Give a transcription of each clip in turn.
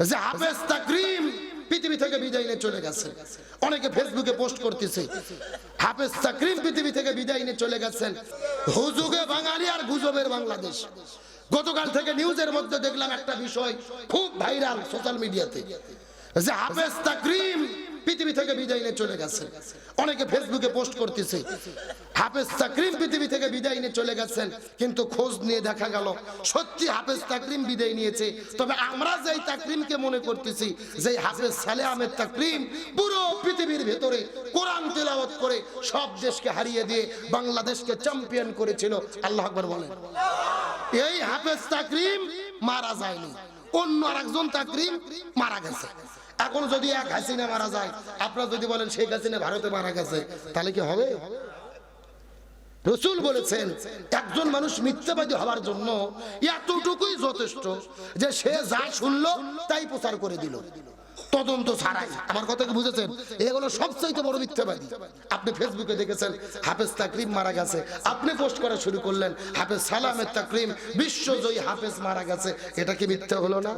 যে হাফেজ তাকরিম পৃথিবী থেকে বিদায় নিয়ে চলে গেছে। অনেকে ফেসবুকে পোস্ট করতেছে হাফেজ তাকরিম পৃথিবী থেকে বিদায় নিয়ে চলে গেছেন। হুজুগে বাঙালি আর গুজবের বাংলাদেশ। গতকাল থেকে নিউজের মধ্যে দেখলাম একটা বিষয় খুব ভাইরাল সোশ্যাল মিডিয়াতে। যে হাফেজ তাকরিম পৃথিবী থেকে বিদায় নিয়ে চলে গেছেন অনেকে ফেসবুকে পোস্ট করতেছে, হাফেজ তাকরিম পৃথিবী থেকে বিদায় নিয়ে চলে গেছেন, কিন্তু খোঁজ নিয়ে দেখা গেল, সত্যি হাফেজ তাকরিম বিদায় নিয়েছে। তবে আমরা যেই তাকরিমকে মনে করতেছি যে হাফেজ সালে আহমেদ তাকরিম পুরো পৃথিবীর ভেতরে কোরআন তেলাওয়াত করে সব দেশকে হারিয়ে দিয়ে বাংলাদেশকে চ্যাম্পিয়ন করেছিল, আল্লাহ আকবার বলেন। এই হাফেজ তাকরিম মারা যায়নি, অন্য আরেকজন তাকরিম মারা গেছে। এখন যদি এক হাসিনা মারা যায়, আপনারা যদি বলেন শেখ হাসিনা ভারতে মারা গেছে, তাহলে কি হবে? রসুল বলেছেন, একজন মানুষ মিথ্যাবাদী হওয়ার জন্য এতটুকুই যথেষ্ট যে সে যা শুনলো তাই প্রচার করে দিল। তদন্ত ছাড়াই। আমার কথা কি বুঝেছেন? এগুলো সবচাইতে বড় মিথ্যাবাদী। আপনি ফেসবুকে দেখেছেন, হাফেজ তাকরিম মারা গেছে। আপনি পোস্ট করা শুরু করলেন, হাফেজ সালামের তাকরিম, বিশ্বজয়ী হাফেজ মারা গেছে। এটা কি মিথ্যা হলো না?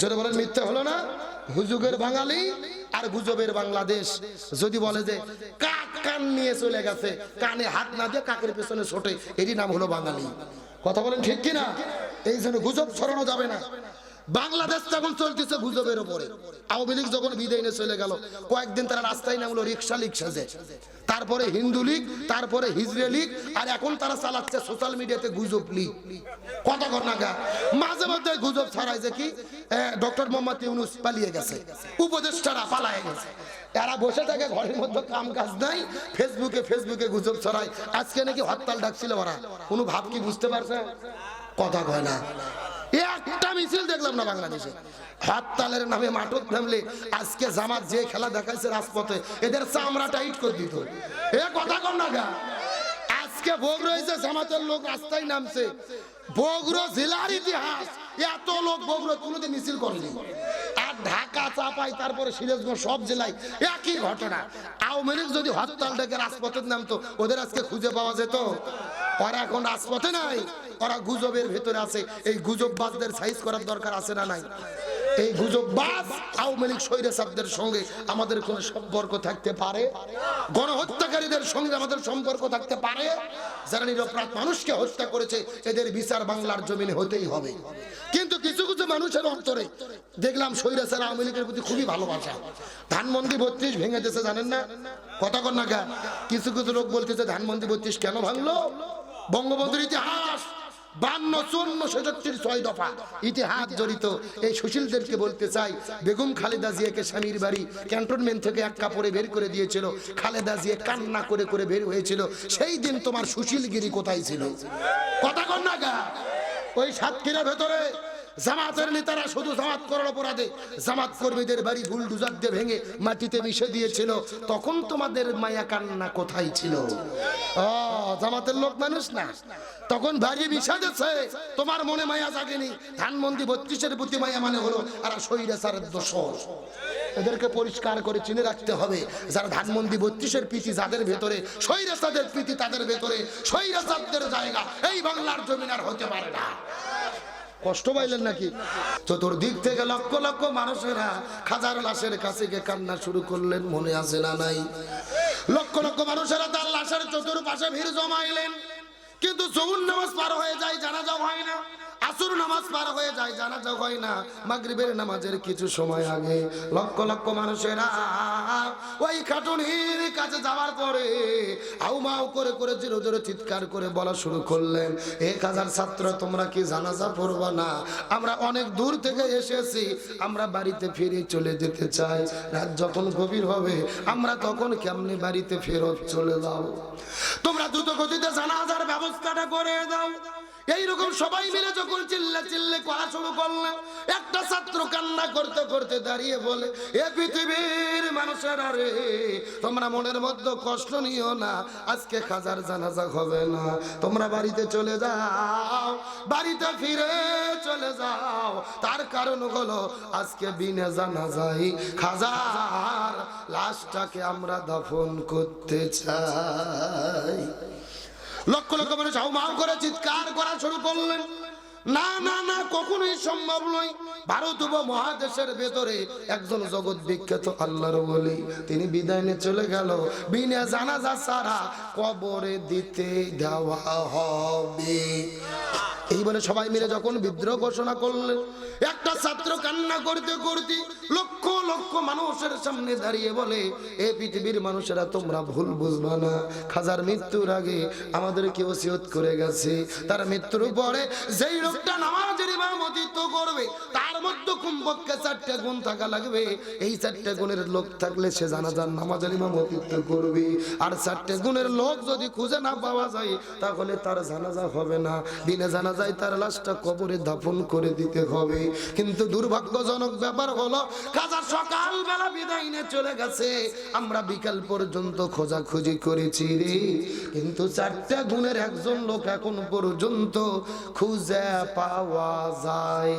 জোরে বলেন, মিথ্যা হলো না? হুজুগের বাঙালি আর গুজবের বাংলাদেশ। যদি বলে যে কাক কান নিয়ে চলে গেছে, কানে হাত না দিয়ে কাকের পেছনে ছোটে, এরই নাম হলো বাঙালি। কথা বলেন ঠিক কিনা? এই জন্য গুজব ছড়ানো যাবে না। বাংলাদেশ তখন চলতেছে গুজবের উপরে, আওয়ামী লীগ যখন বিদায় চলে গেল, কয়েকদিন তারা রাস্তায় নামলো রিক্সা লীগ সাজে। তারপরে হিন্দু লীগ, তারপরে হিজড়ে লীগ, আর এখন তারা চালাচ্ছে সোশ্যাল মিডিয়াতে গুজব লীগ। না গা মাঝে মধ্যে গুজব ছড়ায় যে কি ডক্টর মোহাম্মদ ইউনুস পালিয়ে গেছে, উপদেষ্টারা পালায় গেছে। এরা বসে থাকে, ঘরের মধ্যে কাম কাজ নাই ফেসবুকে ফেসবুকে গুজব ছড়ায়। আজকে নাকি হরতাল ডাকছিল ওরা। কোনো ভাব কি বুঝতে পারছে? কথা কয় না। একটা মিছিল দেখলাম না বাংলাদেশে। হরতালের নামে মাঠক নামলে আজকে জামাত যে খেলা দেখাইছে রাজপথে, এদের চামড়া টাইট করে দিত। এ কথা কম না গা। আজকে ভোগ রয়েছে, জামাতের লোক রাস্তায় নামছে। বগুড়ো জেলার ইতিহাস, এত লোক বগুড়ো কোনোদিন মিছিল করেনি। আর ঢাকা চাপাই, তারপরে সিরাজগঞ্জ, সব জেলায় একই ঘটনা। আওয়ামী লীগ যদি হরতাল ডেকে রাজপথের নামতো, ওদের আজকে খুঁজে পাওয়া যেত। ওরা এখন রাজপথে নাই। ওরা গুজবের ভেতরে আছে। এই গুজববাজদের সাইজ করার দরকার আছে না নাই? এই গুজববাজ আওয়ামী লীগ স্বৈরাচারদের সঙ্গে আমাদের কোনো সম্পর্ক থাকতে পারে? গণহত্যাকারীদের সঙ্গে আমাদের সম্পর্ক থাকতে পারে? যারা নিরপরাধ মানুষকে হত্যা করেছে, এদের বিচার বাংলার জমিনে হতেই হবে। কিন্তু কিছু কিছু মানুষের অন্তরে দেখলাম স্বৈরাচার আওয়ামী লীগের প্রতি খুবই ভালোবাসা। ধানমন্দি বত্রিশ ভেঙে দিয়েছে, জানেন না? কথা গা। কিছু কিছু লোক বলতেছে ধানমন্দি বত্রিশ কেন ভাঙলো? বঙ্গবন্ধুর ইতিহাস বান্ন, চুয়ান্ন, ছেষট্টির ছয় দফা। ইতিহাস জড়িত। এই সুশীলদেরকে বলতে চাই, বেগম খালেদা জিয়াকে স্বামীর বাড়ি ক্যান্টনমেন্ট থেকে এক কাপড়ে বের করে দিয়েছিল। খালেদা জিয়া কান্না করে করে বের হয়েছিল। সেই দিন তোমার সুশীলগিরি কোথায় ছিল? কথা কন্যা গা। ওই সাতক্ষীরার ভেতরে। জামাতের নেতারা শুধু জামাত করার অপরাধে, জামাত কর্মীদের বাড়ি বুলডুজার দিয়ে ভেঙে মাটিতে মিশে দিয়েছিল। তখন তোমাদের মায়া কান্না কোথায় ছিল? জামাতের লোক মানুষ না। তখন বাড়ি মিশা দিচ্ছে তোমার মনে মায়া জাগেনি। ধানমন্ত্রী বত্রিশের প্রতি মায়া মানে হলো আর সৈরাচারের দোষ এদেরকে পরিষ্কার করে চিনে রাখতে হবে, যারা ধানমন্ত্রী বত্রিশের প্রীতি যাদের ভেতরে সৈরাচারদের প্রীতি তাদের ভেতরে সৈরাচারদের জায়গা, এই বাংলার জমিন আর হতে পারে না। কষ্ট পাইলেন নাকি? চতুর্দিক থেকে লক্ষ লক্ষ মানুষেরা খাজার লাশের কাছে গিয়ে কান্না শুরু করলেন, মনে আছে না নাই? লক্ষ লক্ষ মানুষেরা তার লাশের চতুর্পাশে ভিড় জমাইলেন। কিন্তু জমুন নামাজ পার হয়ে যায় জানাজা হয় না। আসর নামাজ পার হয়ে যায়, জানাজা হয় না। মাগরিবের নামাজের কিছু সময় আগে লক্ষ লক্ষ মানুষেরা ওই খাটুনির কাছে যাওয়ার পরে হাউমাউ করে করে জিরো জিরো চিৎকার করে বলা শুরু করলেন এক হাজার ছাত্র, তোমরা কি জানাজা পড়বা না? আমরা অনেক দূর থেকে এসেছি, আমরা বাড়িতে ফিরে চলে যেতে চাই। রাত যখন গভীর হবে, আমরা তখন কেমনি বাড়িতে ফেরত চলে যাও তোমরা দ্রুত গতিতে জানাজার ব্যবস্থাটা করে দাও। এইরকম সবাই মিলে যখন চিল্লা চিল্লে করা শুরু করলাম, একটা ছাত্র কান্না করতে করতে দাঁড়িয়ে বলে, এ পৃথিবীর মানুষেরা রে, তোমরা মনের মধ্যে কষ্ট নিও না, আজকে খাজার জানাজা হবে না। তোমরা বাড়িতে চলে যাও, বাড়িতে ফিরে চলে যাও। তার কারণ হলো, আজকে বিনে জানা যাই খাজার লাশটাকে আমরা দাফন করতে চাই। লক্ষ লক্ষ মানুষ হাউমাউ করে চিৎকার করা শুরু করলেন। না না না, কখনোই সম্ভব নয়। ভারত মহাদেশের ভেতরে একজন জগৎ বিখ্যাত আল্লাহর বলি তিনি বিদায় নিয়ে চলে গেল। বিনা জানাজা সারা কবরে দিতে দেওয়া হবে। এই বলে সবাই মিলে যখন বিদ্রোহ ঘোষণা করলেন, একটা ছাত্র কান্না করতে করতে লক্ষ লক্ষ মানুষের সামনে দাঁড়িয়ে বলে, এ পৃথিবীর মানুষেরা তোমরা ভুল বুঝবা না। খাজার মৃত্যুর আগে আমাদের কেউ ওসিয়ত করে গেছে? তার মৃত্যুর পরে যেই লোকটা নামাজের ইমামতিত্ব করবে, তার মধ্যে কমপক্ষে চারটে গুণ থাকা লাগবে। এই চারটে গুণের লোক থাকলে সে জানা জানাজার নামাজের ইমামতিত্ব করবে। আর চারটে গুণের লোক যদি খুঁজে না পাওয়া যায়, তাহলে তার জানাজা হবে না। দিনে জানা যায় তার লাশটা কবরে দাফন করে দিতে হবে। কিন্তু দুর্ভাগ্যজনক ব্যাপার হলো কাজা সকাল বেলা বিদায় চলে গেছে। আমরা বিকাল পর্যন্ত খোঁজাখুঁজি করেছি রে। কিন্তু চারটা গুণের একজন লোক এখন পর্যন্ত খুঁজে পাওয়া যায়।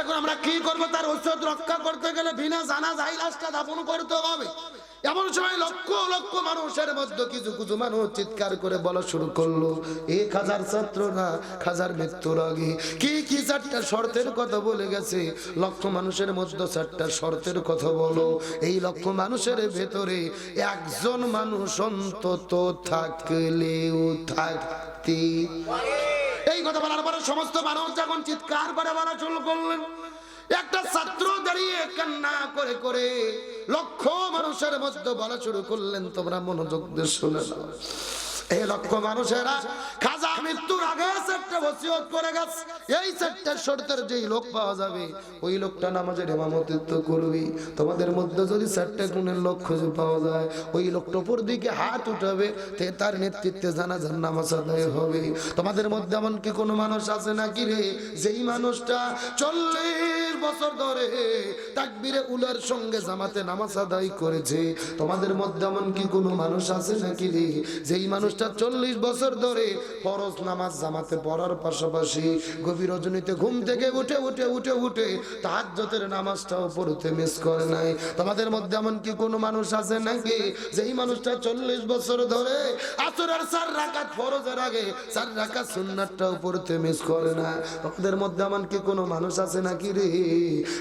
এখন আমরা কি করব? তার ঔষধ রক্ষা করতে গেলে বিনা জানা যাই লাশটা দাফন করতে হবে। এমন সময় লক্ষ লক্ষ মানুষের মধ্যে কিছু কিছু মানুষ চিৎকার করে বলা শুরু করল এক হাজার ছাত্ররা খাজার মৃত্যুর আগে। কি কি চারটা শর্তের কথা বলে গেছে? লক্ষ মানুষের মধ্যে চারটা শর্তের কথা বলো। এই লক্ষ মানুষের ভেতরে একজন মানুষ অন্তত থাকলেও থাকতে এই কথা বলার পরে সমস্ত মানুষ যখন চিৎকার করে বলা শুরু করলেন, একটা ছাত্র দাঁড়িয়ে কান্না করে করে লক্ষ মানুষের মধ্যে বলা শুরু করলেন তোমরা মনোযোগ দিয়ে শুনে এই লক্ষ মানুষেরা খাজা মৃত্যুর আগে চারটে বসিয়ত করে গেছে। এই চারটে শর্তের যেই লোক পাওয়া যাবে, ওই লোকটা নামাজের ইমামতিত্ব করবি। তোমাদের মধ্যে যদি চারটে গুণের লোক খুঁজে পাওয়া যায়, ওই লোকটা উপর দিকে হাত উঠাবে, তে তার নেতৃত্বে জানা জানাজার নামাজ আদায় হবে। তোমাদের মধ্যে এমন কি কোনো মানুষ আছে নাকি রে? যেই মানুষটা চল্লিশ বছর ধরে তাকবিরে উলার সঙ্গে জামাতে নামাজ আদায় করেছে। তোমাদের মধ্যে এমন কি কোনো মানুষ আছে নাকি রে? যেই মানুষটা চল্লিশ বছর ধরে ফরজ নামাজ জামাতে পড়ার পাশাপাশি গভীর রজনীতে ঘুম থেকে উঠে উঠে উঠে উঠে তাহাজ্জতের নামাজটাও পড়তে মিস করে নাই। তোমাদের মধ্যে এমন কি কোনো মানুষ আছে নাকি যেই মানুষটা চল্লিশ বছর ধরে আসরের চার রাকাত ফরজের আগে, চার রাকাত সুন্নাতটাও পড়তে মিস করে না? তোমাদের মধ্যে এমন কি কোনো মানুষ আছে নাকি রে?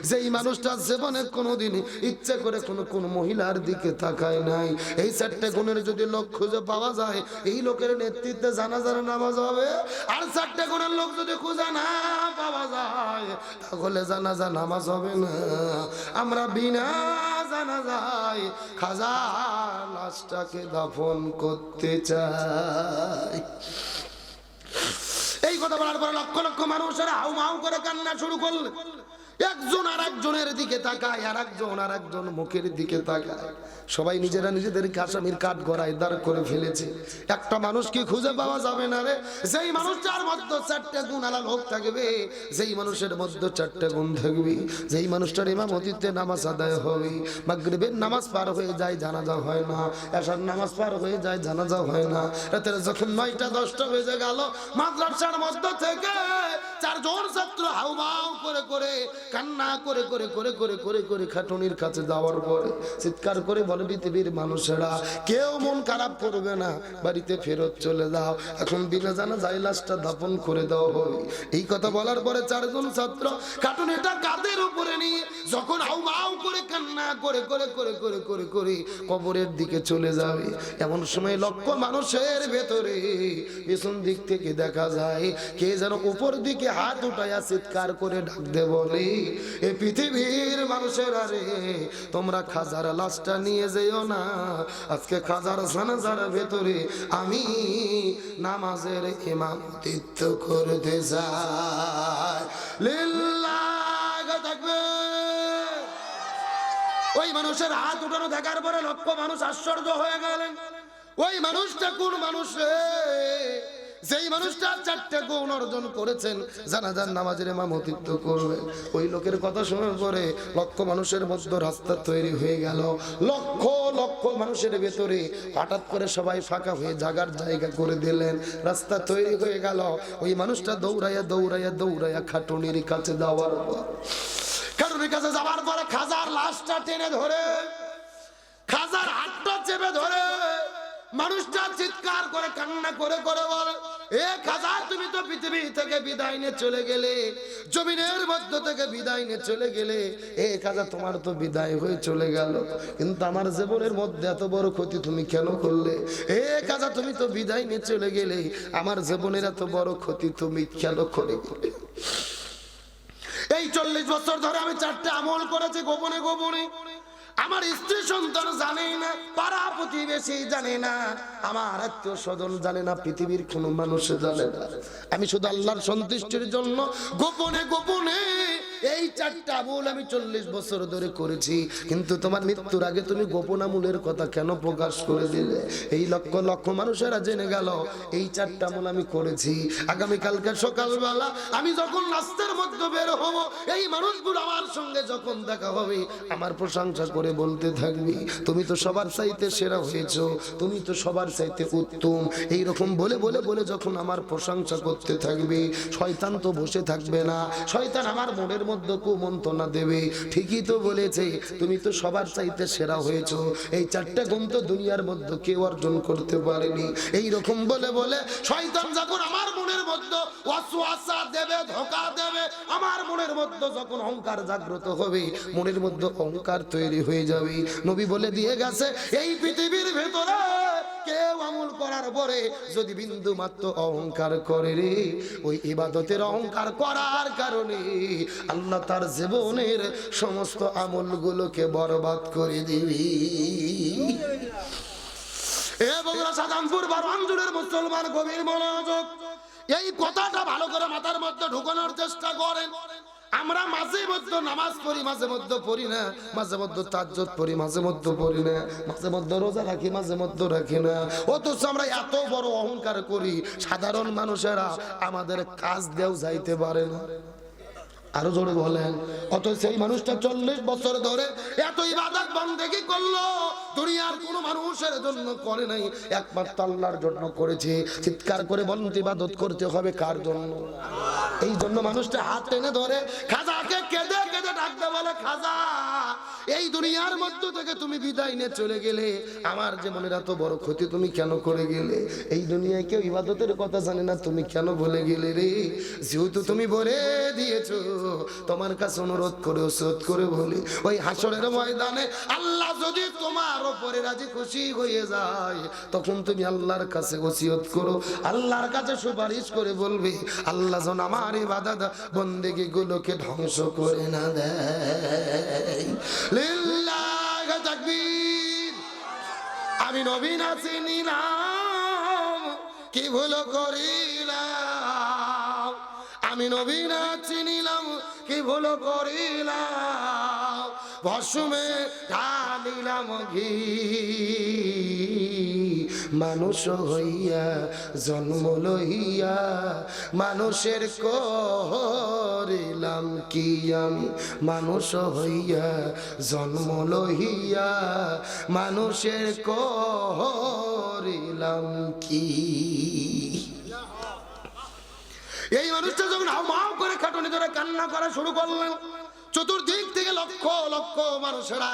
যেই মানুষটা জীবনে কোনোদিন ইচ্ছে করে কোনো, কোন মহিলার দিকে তাকায় নাই। এই চারটে গুণের যদি লক্ষ্য খুঁজে পাওয়া যায় এই লোকের নেতৃত্বে জানাজার নামাজ হবে। আর চারটে গুণের লোক যদি খুঁজে না পাওয়া যায়, তাহলে জানাজা নামাজ হবে না। আমরা বিনা জানা যায় খাজা লাশটাকে দাফন করতে চাই। এই কথা বলার পরে লক্ষ লক্ষ মানুষেরা হাউ মাউ করে কান্না শুরু করলে। একজন আর একজনের দিকে তাকায়, আর একজন আর একজন মুখের দিকে তাকায়। সবাই নিজেরা নিজেদের আসামির কাঠ গড়ায় দাঁড় করে ফেলেছে। একটা মানুষ কি খুঁজে পাওয়া যাবে না রে? যেই মানুষটার মধ্যে চারটে গুণ আলা লোক থাকবে, যেই মানুষের মধ্যে চারটে গুণ থাকবে, যেই মানুষটার ইমামতিতে নামাজ আদায় হবে, মাগরিবের নামাজ পার হয়ে যায়, জানাজা হয় না। এসার নামাজ পার হয়ে যায়, জানাজা হয় না। রাতের যখন নয়টা, দশটা বেজে গেল, মাদ্রাসার মধ্যে থেকে চারজন ছাত্র হাউমাউ করে করে কান্না করে করে করে করে করে করে খাটুনির কাছে যাওয়ার পরে চিৎকার করে বলে পৃথিবীর মানুষেরা কেউ মন খারাপ করবে না বাড়িতে ফেরত চলে যাও এখন বিনা জানা যাই লাশটা দাপন করে দেওয়া হবে এই কথা বলার পরে চারজন ছাত্র কাটুনিটা কাদের উপরে নিয়ে যখন হাউমাউ করে কান্না করে করে করে করে করে করে কবরের দিকে চলে যাবে এমন সময় লক্ষ মানুষের ভেতরে পেছন দিক থেকে দেখা যায় কে যেন উপর দিকে হাত উঠাইয়া চিৎকার করে ডাক দে বলে, এ পৃথিবীর মানুষের আরে, তোমরা খাজার লাশটা নিয়ে যেও না। আজকে খাজার জানাজার ভেতরে আমি নামাজের ইমামতিত্ব করতে যাই লিল্লাহ থাকবে। ওই মানুষের হাত উঠানো দেখার পরে লক্ষ মানুষ আশ্চর্য হয়ে গেলেন। ওই মানুষটা কোন মানুষ রে? যেই মানুষটা চারটে গুণ অর্জন করেছেন জানাজান নামাজের ইমামতিত্ব করবে। ওই লোকের কথা শোনার পরে লক্ষ মানুষের মধ্যে রাস্তা তৈরি হয়ে গেল। লক্ষ লক্ষ মানুষের ভেতরে হঠাৎ করে সবাই ফাঁকা হয়ে জাগার জায়গা করে দিলেন। রাস্তা তৈরি হয়ে গেল। ওই মানুষটা দৌড়াইয়া দৌড়াইয়া দৌড়াইয়া খাটুনির কাছে যাওয়ার পর কারণের কাছে যাওয়ার পরে খাজার লাশটা টেনে ধরে, খাজার হাতটা চেপে ধরে মানুষটা চিৎকার করে, কান্না করে করে বলে, এক হাজার তুমি তো পৃথিবী থেকে বিদায় নিয়ে চলে গেলে, জমিনের মধ্য থেকে বিদায় নিয়ে চলে গেলে, এক হাজার তোমার তো বিদায় হয়ে চলে গেল। কিন্তু আমার জীবনের মধ্যে এত বড় ক্ষতি তুমি কেন করলে? এক হাজার তুমি তো বিদায় নিয়ে চলে গেলে, আমার জীবনের এত বড় ক্ষতি তুমি কেন করে গেলে? এই চল্লিশ বছর ধরে আমি চারটে আমল করেছি, গোপনে গোপনে। আমার স্ত্রী সন্তান জানে না, পাড়া প্রতিবেশী জানে না, আমার আত্মীয় স্বজন জানে না, পৃথিবীর কোনো মানুষ জানে না। আমি শুধু আল্লাহর সন্তুষ্টির জন্য গোপনে গোপনে এই চারটা আমল আমি চল্লিশ বছর ধরে করেছি, কিন্তু তোমার মৃত্যুর আগে তুমি গোপন আমলের কথা কেন প্রকাশ করে দিলে? এই লক্ষ লক্ষ মানুষেরা জেনে গেল, এই চারটা আমল আমি করেছি। আগামীকালকে সকালবেলা আমি যখন রাস্তার মধ্যে বের হব, এই মানুষগুলো আমার সঙ্গে যখন দেখা হবে, আমার প্রশংসা করে বলতে থাকবি, তুমি তো সবার চাইতে সেরা হয়েছো, তুমি তো সবার চাইতে উত্তম। এই রকম বলে বলে বলে যখন আমার প্রশংসা করতে থাকবে, শয়তান তো বসে থাকবে না। শয়তান আমার মনের মধ্যে কুমন্ত্রণা দেবে। ঠিকই তো বলেছে। তুমি তো সবার চাইতে সেরা হয়েছো। এই চারটা গুণ তো দুনিয়ার মধ্যে কেউ অর্জন করতে পারেনি। এই রকম বলে বলে শয়তান যখন আমার মনের মধ্যে ওয়াসওয়াসা দেবে, ধোকা দেবে, আমার মনের মধ্যে যখন অহংকার জাগ্রত হবে, মনের মধ্যে অহংকার তৈরি হয়ে যাবে। নবী বলে দিয়ে গেছে, এই পৃথিবীর ভেতরে কেউ আমল করার পরে যদি বিন্দু মাত্র অহংকার করে রে, ওই ইবাদতের অহংকার করার কারণে আল্লাহ তার জীবনের সমস্ত আমলগুলোকে বরবাদ করে দিবি। মুসলমান গভীর মনোযোগ। এই কথাটা ভালো করে মাথার মধ্যে ঢুকানোর চেষ্টা করেন। আমরা মাঝে মধ্যে নামাজ পড়ি, মাঝে মধ্যে পড়ি না। মাঝে মধ্যে তাজ্জত পড়ি, মাঝে মধ্যে পড়ি না। মাঝে মধ্যে রোজা রাখি, মাঝে মধ্যে রাখি না। অথচ আমরা এত বড় অহংকার করি, সাধারণ মানুষেরা আমাদের কাজ দেও যাইতে পারে না। আরও জোরে বলেন। অত সেই মানুষটা চল্লিশ বছর ধরে এত ইবাদত বন্দেগি করল, দুনিয়ার কোন মানুষের জন্য করে নাই। একমাত্র আল্লাহর জন্য করেছে। চিৎকার করে বলুন, ইবাদত করতে হবে কার জন্য? এই জন্য মানুষটা হাত টেনে ধরে, খাজাকে কেঁদে কেঁদে ডাকতে বলে, খাজা, এই দুনিয়ার মধ্য থেকে তুমি বিদায় নিয়ে চলে গেলে, আমার জীবনের এত বড় ক্ষতি তুমি কেন করে গেলে? এই দুনিয়ায় কেউ ইবাদতের কথা জানে না, তুমি কেন বলে গেলে রে? যেহেতু তুমি বলে দিয়েছ, তোমার কাছে অনুরোধ করে ওসরত করে বলি, ওই হাসরের ময়দানে আল্লাহ যদি তোমার ওপরে রাজি খুশি হয়ে যায়, তখন তুমি আল্লাহর কাছে ওসিয়ত করো, আল্লাহর কাছে সুপারিশ করে বলবে, আল্লাহ যেন আমার ইবাদত বন্দেগি গুলোকে ধ্বংস করে না দেয়। আমি নবীন আছি, নিলাম। কি ভুল করিলাম? আমি নবীন আছি, নিলাম। কি ভুল করিলাম? ভসুমে ঢালিলাম ঘি। মানুষ হইয়া, জন্ম লইয়া, মানুষের করিলাম কি আমি? মানুষ হইয়া, জন্ম লইয়া, মানুষের করিলাম কি? এই মানুষটা যখন হাও করে খাটুনি ধরে কান্না করা শুরু করলেন, চতুর্দিক থেকে লক্ষ লক্ষ মানুষেরা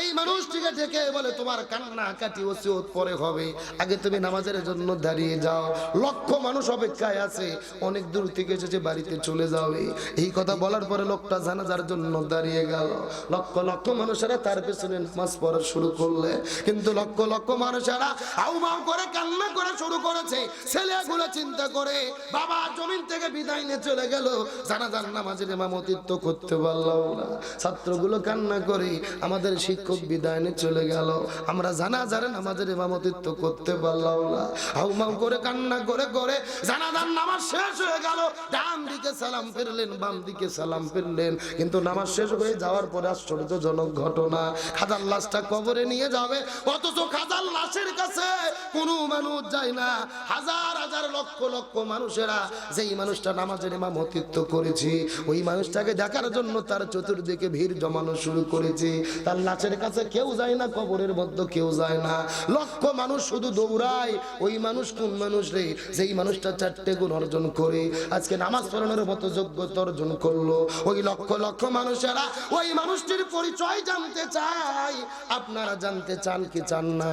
এই মানুষ মানুষটিকে ডেকে বলে, তোমার কান্না কাটি ওসিয়ত পরে হবে। আগে তুমি নামাজের জন্য দাঁড়িয়ে যাও। লক্ষ মানুষ অপেক্ষায় আছে। অনেক দূর থেকে এসেছে, বাড়িতে চলে যাবে এই কথা বলার পরে লোকটা জানাজার জন্য দাঁড়িয়ে গেল। লক্ষ লক্ষ মানুষেরা তার পেছনে নামাজ পড়া শুরু করলে। কিন্তু লক্ষ লক্ষ মানুষেরা হাউমাউ করে, কান্না করা শুরু করেছে। ছেলেগুলো চিন্তা করে, বাবা, জমিন থেকে বিদায় নিয়ে চলে গেল। জানাজার নামাজের ইমামতিত্ব করতে পারলাম না। ছাত্রগুলো কান্না করে, আমাদের শিক্ষক বিদায় চলে গেল। আমরা জানাজার নামাজের ইমামতিত্ব করতে পারলাম না। হাউমাউ করে, কান্না করে করে জানাজার নামাজ শেষ হয়ে গেল। ডান দিকে সালাম ফিরলেন, বাম দিকে সালাম ফিরলেন। কিন্তু নামাজ শেষ হয়ে যাওয়ার পরে আশ্চর্যজনক ঘটনা, খাজার লাশটা কবরে নিয়ে যাবে। অথচ খাজার লাশের কাছে কোনো মানুষ যায় না। হাজার হাজার, লক্ষ লক্ষ মানুষেরা যেই মানুষটা নামাজের ইমামতিত্ব করেছি, ওই মানুষটাকে দেখার জন্য তার চতুর্দিকে ভিড় জমানো শুরু করেছে। তার লাশের কাছে কেউ যায় না, কবরের মধ্যে কেউ যায় না। লক্ষ মানুষ শুধু দৌড়ায়, ওই মানুষ কোন মানুষ রে? যেই মানুষটা চারটে গুণ অর্জন করে, আজকে নামাজ পড়ানোর মতো যোগ্যতা অর্জন করল। ওই লক্ষ লক্ষ মানুষেরা ওই মানুষটির পরিচয় জানতে চায়, আপনারা জানতে চান কি চান না?